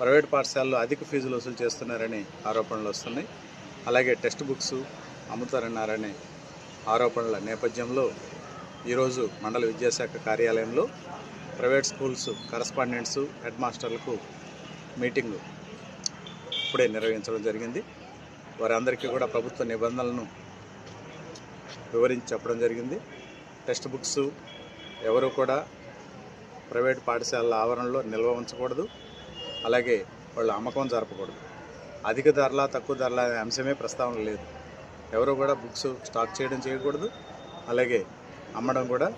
Private పాఠశాలలో అధిక ఫీజులు వసూలు చేస్తున్నారని ఆరోపణలు వస్తున్నాయి. అలాగే టెక్స్ట్ బుక్స్ అమ్ముతారన్నారనే ఆరోపణల నేపథ్యంలో ఈరోజు మండల విద్యాశాఖ కార్యాలయంలో ప్రైవేట్ స్కూల్స్ కరస్పాండెంట్స్ హెడ్ మాస్టర్లకు మీటింగ్ ఇప్పుడే నిర్వహించడం జరిగింది. వారందరికీ కూడా ప్రభుత్వ నిబంధనలను వివరించి చెప్పడం జరిగింది. టెక్స్ట్ బుక్స్ ఎవరు కూడా ప్రైవేట్ పాఠశాలల ఆవరణలో నిల్వ ఉంచకూడదు. అలాగే వాళ్ళ అమ్మకం జరపకూడదు. అధిక ధరల తక్కువ ధరల అనే అంశమే ప్రస్తావన లేదు. ఎవరు కూడా బుక్స్ స్టాక్ చేయడం చేయకూడదు. అలాగే అమ్మడం కూడా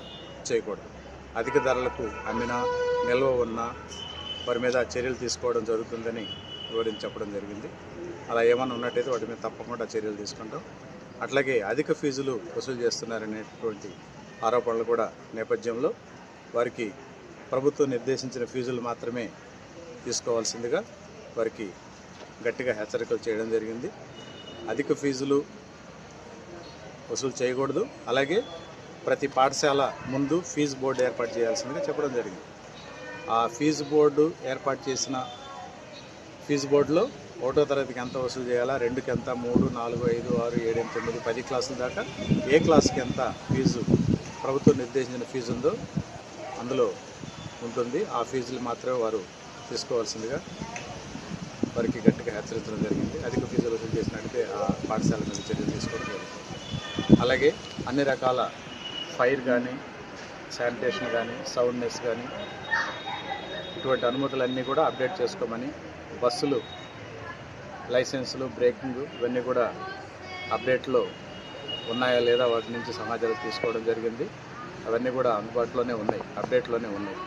చేయకూడదు. అధిక ధరలకు అమ్మినా నిల్వ ఉన్నా వారి మీద చర్యలు తీసుకోవడం జరుగుతుందని వివరించి చెప్పడం జరిగింది. అలా ఏమన్నా ఉన్నట్టయితే వాటి మీద తప్పకుండా చర్యలు తీసుకుంటాం. అట్లాగే అధిక ఫీజులు వసూలు చేస్తున్నారనేటువంటి ఆరోపణలు కూడా నేపథ్యంలో వారికి ప్రభుత్వం నిర్దేశించిన ఫీజులు మాత్రమే తీసుకోవాల్సిందిగా వారికి గట్టిగా హెచ్చరికలు చేయడం జరిగింది. అధిక ఫీజులు వసూలు చేయకూడదు. అలాగే ప్రతి పాఠశాల ముందు ఫీజు బోర్డు ఏర్పాటు చేయాల్సిందిగా చెప్పడం జరిగింది. ఆ ఫీజు బోర్డు ఏర్పాటు చేసిన ఫీజు బోర్డులో ఒకటో తరగతికి ఎంత వసూలు చేయాలా? రెండుకి ఎంత? మూడు నాలుగు ఐదు ఆరు ఏడు ఎనిమిది తొమ్మిది పది క్లాసుల దాకా ఏ క్లాస్కి ఎంత ఫీజు ప్రభుత్వం నిర్దేశించిన ఫీజు ఉందో అందులో ఉంటుంది. ఆ ఫీజులు మాత్రమే వారు తీసుకోవాల్సిందిగా వారికి గట్టిగా హెచ్చరించడం జరిగింది. అధిక ఫీజులు వసూలు చేసినట్లయితే ఆ పాఠశాల మీద చర్యలు తీసుకోవడం జరుగుతుంది. అలాగే అన్ని రకాల ఫైర్ కానీ శానిటేషన్ కానీ సౌండ్నెస్ కానీ ఇటువంటి అనుమతులన్నీ కూడా అప్డేట్ చేసుకోమని బస్సులు లైసెన్సులు బ్రేకింగ్ ఇవన్నీ కూడా అప్డేట్లో ఉన్నాయా లేదా వాటి నుంచి సమాచారం తీసుకోవడం జరిగింది. అవన్నీ కూడా అందుబాటులోనే ఉన్నాయి అప్డేట్లోనే ఉన్నాయి.